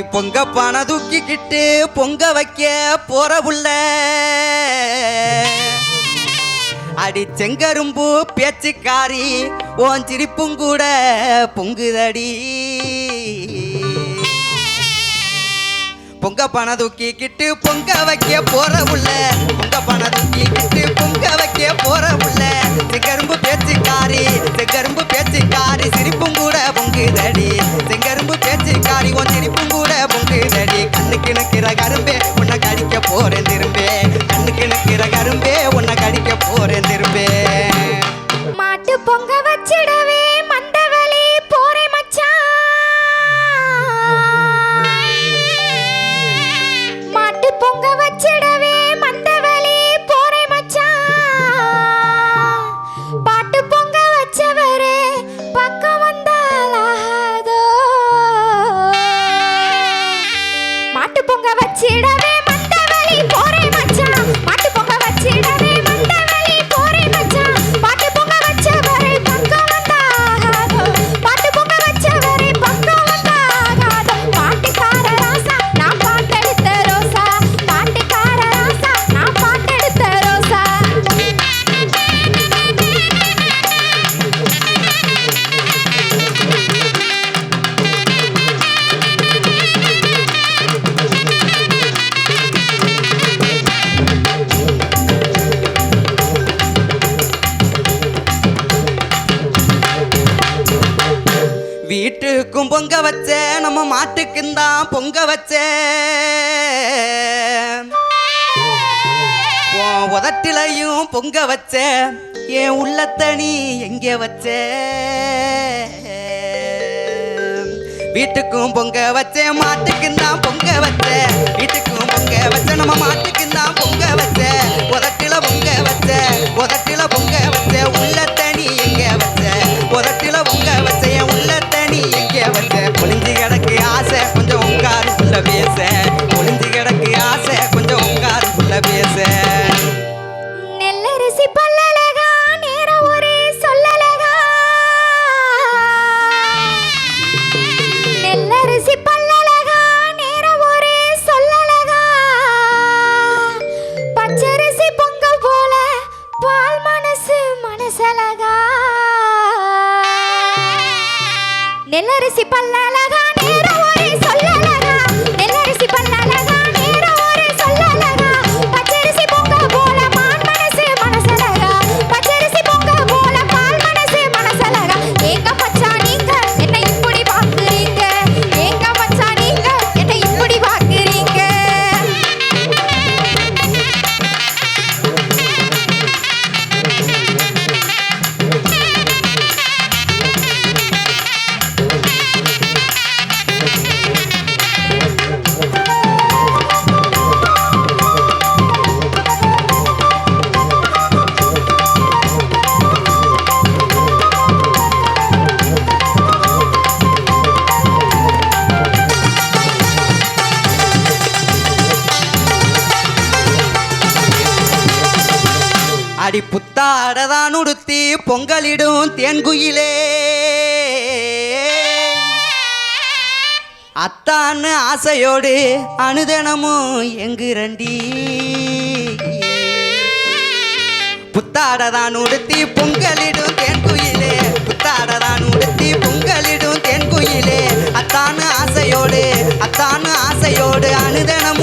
அப்படி பொங்க பணம் தூக்கிக்கிட்டு பொங்க வைக்க போற புள்ள அடி செங்கரும்பு பேச்சுக்காரி ஓன் சிரிப்பும் கூட பொங்குதடி. பொங்க பணம் தூக்கிக்கிட்டு பொங்க வைக்க போற உள்ள. பொங்க பணம் தூக்கிக்கிட்டு la bachera. நமக்கும் பொங்க வச்ச நம்ம மாட்டுக்கும் தான் பொங்க வச்ச. உதட்டிலையும் பொங்க வச்ச. என் உள்ளத்தனி எங்கே வச்ச? வீட்டுக்கும் பொங்க வச்ச மாட்டுக்கும் தான் பொங்க வச்ச. வீட்டுக்கும் பொங்க வச்ச நம்ம மாட்டுக்கும் தான் பொங்க வச்ச. உதட்டில பொங்க வச்ச உத నెల్లరిసి పల్లెలగా నేరువా அடி புத்தாடதான் உடுத்தி பொங்கலிடும் தேன்குயிலே. அத்தான்னு ஆசையோடு அனுதனமும் எங்குரண்டி. புத்தாடதான் உடுத்தி பொங்கலிடும் தேன்குயிலே. புத்தாடதான் உடுத்தி பொங்கலிடும் தேன்குயிலே. அத்தான்னு ஆசையோடு அத்தான்னு ஆசையோடு அனுதனம்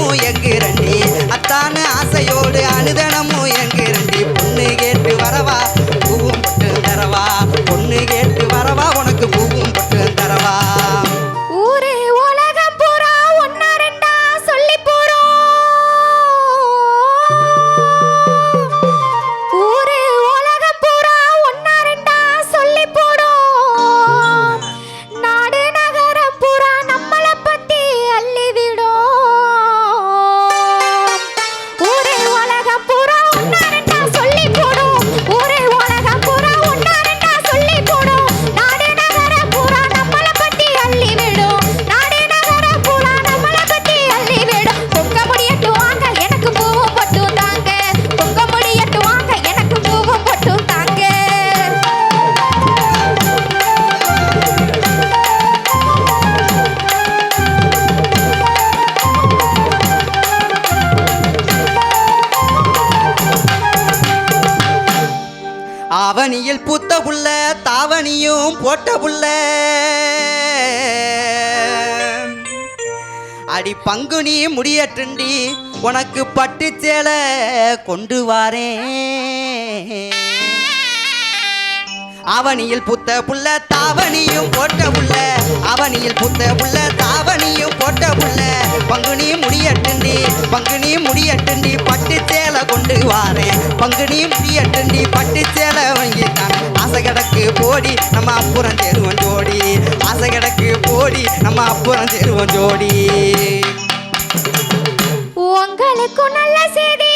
அவனியில் போட்ட புள்ள. அடி பங்குனி முடியட்டுண்டி உனக்கு பட்டு சேலை கொண்டு வாரேன். அவனியில் புத்த புள்ள தாவணியும் போட்ட புள்ள. அவனியில் புத்த புள்ள தாவணியும் போட்ட புள்ள. பங்குனி முடியட்டுண்டி பங்குனி முடியட்டுண்டி பட்டு சேலை கொண்டு வாரேன். பங்குனி முடியட்டுண்டி பட்டு சேலை வாங்கித்தான். ஆசை கிடக்கு போடி நம்ம அப்புறம் சேருவோம் ஜோடி. ஆசை கிடக்கு போடி நம்ம அப்புறம் சேருவோம் ஜோடி. உங்களுக்கு நல்ல செய்தி